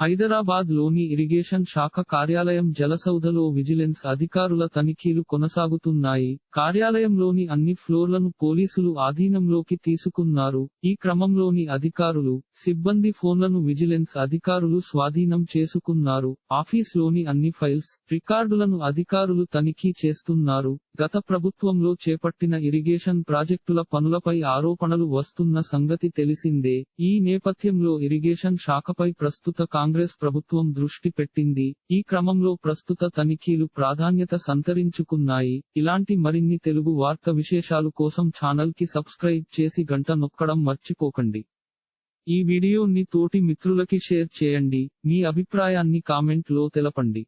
హైదరాబాద్లోని ఇరిగేషన్ శాఖ కార్యాలయం జలసౌధలో విజిలెన్స్ అధికారుల తనిఖీలు కొనసాగుతున్నాయి. కార్యాలయంలోని అన్ని ఫ్లోర్లను పోలీసులు ఆధీనంలోకి తీసుకున్నారు. ఈ క్రమంలోని అధికారులు సిబ్బంది ఫోన్లను విజిలెన్స్ అధికారులు స్వాధీనం చేసుకున్నారు. ఆఫీస్లోని అన్ని ఫైల్స్ రికార్డులను అధికారులు తనిఖీ చేస్తున్నారు. గత ప్రభుత్వంలో చేపట్టిన ఇరిగేషన్ ప్రాజెక్టుల పనులపై ఆరోపణలు వస్తున్న సంగతి తెలిసిందే. ఈ నేపథ్యంలో ఇరిగేషన్ శాఖపై ప్రస్తుత కాంగ్రెస్ ప్రభుత్వం దృష్టి పెట్టింది. ఈ క్రమంలో ప్రస్తుత తనిఖీలు ప్రాధాన్యత సంతరించుకున్నాయి. ఇలాంటి మరిన్ని తెలుగు వార్త విశేషాలు కోసం ఛానల్కి సబ్స్క్రైబ్ చేసి గంట నొక్కడం మర్చిపోకండి. ఈ వీడియోని తోటి మిత్రులకి షేర్ చేయండి. మీ అభిప్రాయాన్ని కామెంట్లో తెలపండి.